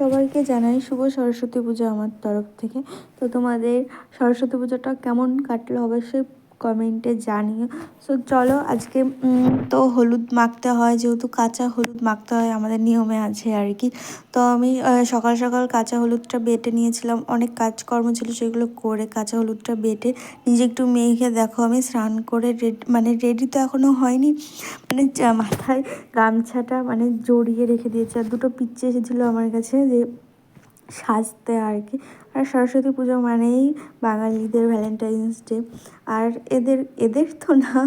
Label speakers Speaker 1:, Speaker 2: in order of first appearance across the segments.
Speaker 1: সবাইকে জানাই শুভ সরস্বতী পূজা আমার তরফ থেকে। তো তোমাদের সরস্বতী পূজাটা কেমন কাটলো? অবশ্যই কমেন্টে জানিও। সো চলো আজকে তো হলুদ মাখতে হয়, যেহেতু কাঁচা হলুদ মাখতে হয়, আমাদের নিয়মে আছে আর কি। তো আমি সকাল সকাল কাঁচা হলুদটা বেটে নিয়েছিলাম। অনেক কাজকর্ম ছিল, সেগুলো করে কাঁচা হলুদটা বেটে নিজে একটু মেখে দেখো, আমি স্নান করে রেডি মানে রেডি তো এখনও হয়নি। মানে মাথায় গামছাটা মানে জড়িয়ে রেখে দিয়েছে। আর দুটো পিচ্ছে এসেছিল আমার কাছে যে সাজতে আর কি। আর সরস্বতী পুজো মানেই বাঙালিদের ভ্যালেন্টাইন্স ডে আর এদের এদের তো না,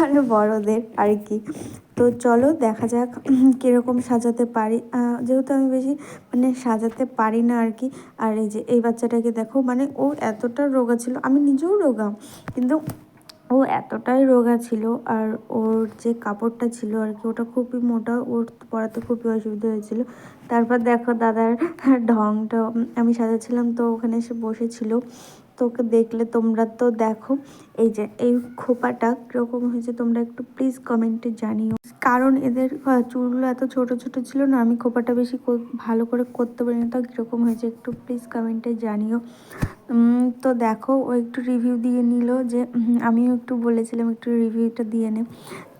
Speaker 1: আর বড়দের আর কি। তো চলো দেখা যাক কীরকম সাজাতে পারি। যেহেতু আমি বেশি মানে সাজাতে পারি না আর কি। আর এই যে এই বাচ্চাটাকে দেখো মানে ও এতটা রোগা ছিল। আমি নিজেও রোগা, কিন্তু ও এতটাই রোগা ছিল আর ওর যে কাপড়টা ছিল আর কি, ওটা খুবই মোটা, ওর পরাতে খুবই অসুবিধা হয়েছিল। তারপর দেখো দাদার ঢংটা, আমি সাজাচ্ছিলাম তো ওখানে এসে বসেছিল। তো ওকে দেখলে তোমরা তো দেখো। এই যে, এই খোপাটা কীরকম হয়েছে তোমরা একটু প্লিজ কমেন্টে জানিও। কারণ এদের চুলগুলো এত ছোট ছোট ছিল না, আমি খোপাটা বেশি ভালো করে করতে পারি না তো কীরকম হয়েছে একটু প্লিজ কমেন্টে জানিও। তো দেখো, ও একটু রিভিউ দিয়ে নিল যে আমিও একটু বলেছিলাম একটু রিভিউটা দিয়ে নে।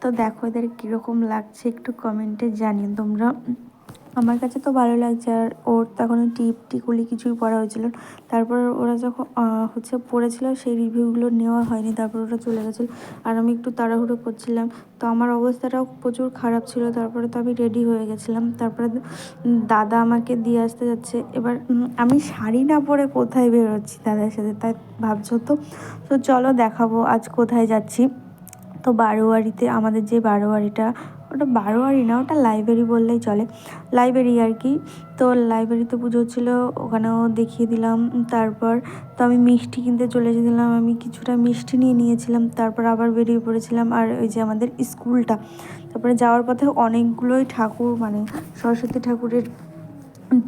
Speaker 1: তো দেখো এদের কীরকম লাগছে, একটু কমেন্টে জানিও তোমরা। আমার কাছে তো ভালো লাগছে আর ওর তখন টিপ টিকুলি কিছুই পড়া হয়েছিল। তারপর ওরা যখন হচ্ছে পড়েছিল, সেই রিভিউগুলো নেওয়া হয়নি, তারপর ওরা চলে গেছিল। আর আমি একটু তাড়াহুড়ো করছিলাম। তো আমার অবস্থাটাও প্রচুর খারাপ ছিল, তারপরে তো আমি রেডি হয়ে গেছিলাম। তারপরে দাদা আমাকে দিয়ে আসতে যাচ্ছে। এবার আমি শাড়ি না পরে কোথায় বেরোচ্ছি দাদার সাথে, তাই ভাবছ তো? তো চলো দেখাবো আজ কোথায় যাচ্ছি। তো বারোয়ারিতে আমাদের যে বারোয়ারিটা ওটা বারোয়ারি না, ওটা লাইব্রেরি বললেই চলে। লাইব্রেরি আর কি। তো লাইব্রেরিতে পুজো হচ্ছিল, ওখানেও দেখিয়ে দিলাম। তারপর তো আমি মিষ্টি কিনতে চলে এসেছিলাম। আমি কিছুটা মিষ্টি নিয়ে নিয়েছিলাম। তারপর আবার বেরিয়ে পড়েছিলাম। আর ওই যে আমাদের স্কুলটা। তারপরে যাওয়ার পথে অনেকগুলোই ঠাকুর মানে সরস্বতী ঠাকুরের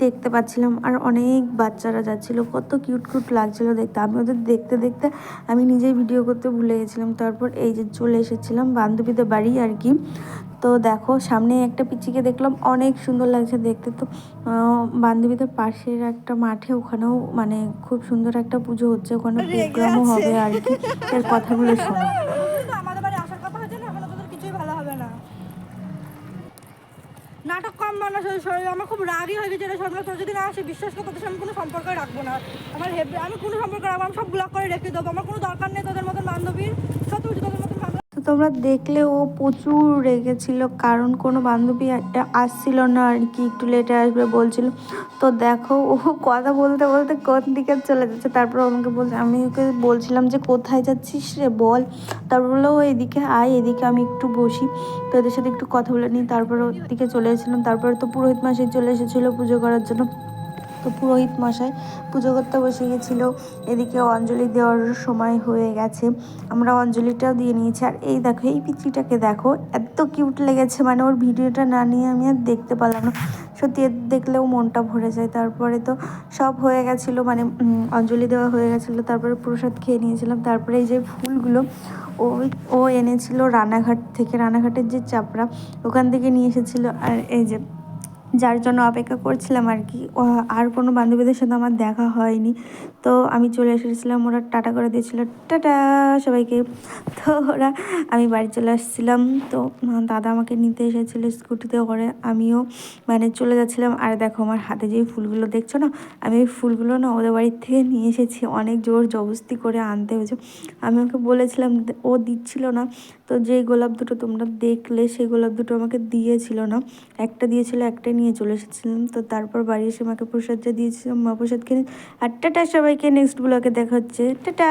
Speaker 1: দেখতে পাচ্ছিলাম আর অনেক বাচ্চারা যাচ্ছিল কত কিউট কিউট লাগছিল দেখতে। আমি ওদের দেখতে দেখতে আমি নিজেই ভিডিও করতে ভুলে গেছিলাম। তারপর এই যে চলে এসেছিলাম বান্ধবীদের বাড়ি আর কি। তো দেখো সামনে একটা পিচিকে দেখলাম অনেক সুন্দর লাগছে দেখতে। তো বান্ধবীদের পাশের একটা মাঠে ওখানেও মানে খুব সুন্দর একটা পুজো হচ্ছে ওখানে প্রোগ্রামও হবে আর কি। এর কথাগুলো শোনো।
Speaker 2: আমার খুব রাগই হয়ে গেছে এটা সরকার তোর যদি না আসে, বিশ্বাস করে করতে আমি কোনো সম্পর্ক রাখব না। আমার হেবে আমি কোনো সম্পর্ক রাখব আমি সব ব্লক করে রেখে দেবো। আমার কোনো দরকার নেই তোদের মতন বান্ধবীর সত্যি বলছি তোদের মতন বান্ধবী
Speaker 1: তো তোমরা দেখলে ও প্রচুর রেগেছিল, কারণ কোনো বান্ধবী আসছিল না আর কি, একটু লেটে আসবে বলছিল। তো দেখো, ও কথা বলতে বলতে কোন দিকে চলে যাচ্ছে, তারপর আমাকে বলছে, আমি ওকে বলছিলাম যে, কোথায় যাচ্ছিস রে বল? তারপর বলল, ও এদিকে আয়, এদিকে আমি একটু বসি তো এদের সাথে একটু কথা বলে নিই। তারপর ওর দিকে চলে এসেছিলাম, তারপরে তো পুরোহিত মাসে চলে এসেছিল পুজো করার জন্য। তো পুরোহিত মশাই পুজো করতে বসে গেছিল। এদিকে অঞ্জলি দেওয়ার সময় হয়ে গেছে। আমরা অঞ্জলিটাও দিয়ে নিয়েছি। আর এই দেখো, এই পিচিটাকে দেখো, এত কিউট লেগেছে। মানে ওর ভিডিওটা না নিয়ে আমি আর দেখতে পারলাম না। সত্যি দেখলেও মনটা ভরে যায়। তারপরে তো সব হয়ে গেছিল মানে অঞ্জলি দেওয়া হয়ে গেছিল। তারপরে প্রসাদ খেয়ে নিয়েছিলাম। তারপরে এই যে ফুলগুলো, ও ও এনেছিল রানাঘাট থেকে। রানাঘাটের যে চাপড়া, ওখান থেকে নিয়ে এসেছিল। আর এই যে যার জন্য অপেক্ষা করছিলাম আর কি। আর কোনো বান্ধবীদের সাথে আমার দেখা হয়নি। তো আমি চলে এসেছিলাম, ওরা টাটা করে দিয়েছিল, টাটা সবাইকে। তো ওরা, আমি বাড়ি চলে আসছিলাম। তো দাদা আমাকে নিতে এসেছিল স্কুটিতে করে, আমিও মানে চলে যাচ্ছিলাম। আর দেখো আমার হাতে যেই ফুলগুলো দেখছ না, আমি ওই ফুলগুলো না ওদের বাড়ির থেকে নিয়ে এসেছি। অনেক জোর জবস্তি করে আনতে হয়েছে। আমি ওকে বলেছিলাম, ও দিচ্ছিল না। তো যে গোলাপ দুটো তোমরা দেখলে, সেই গোলাপ দুটো আমাকে দিয়েছিল না। একটা দিয়েছিল একটাই নিয়ে চলে এসেছিলাম। তো তারপর বাড়ি এসে মাকে প্রসাদটা দিয়েছিলাম। মা প্রসাদ কিনে আর টাটা সবাইকে। নেক্সট ব্লগে দেখা হচ্ছে। টাটা!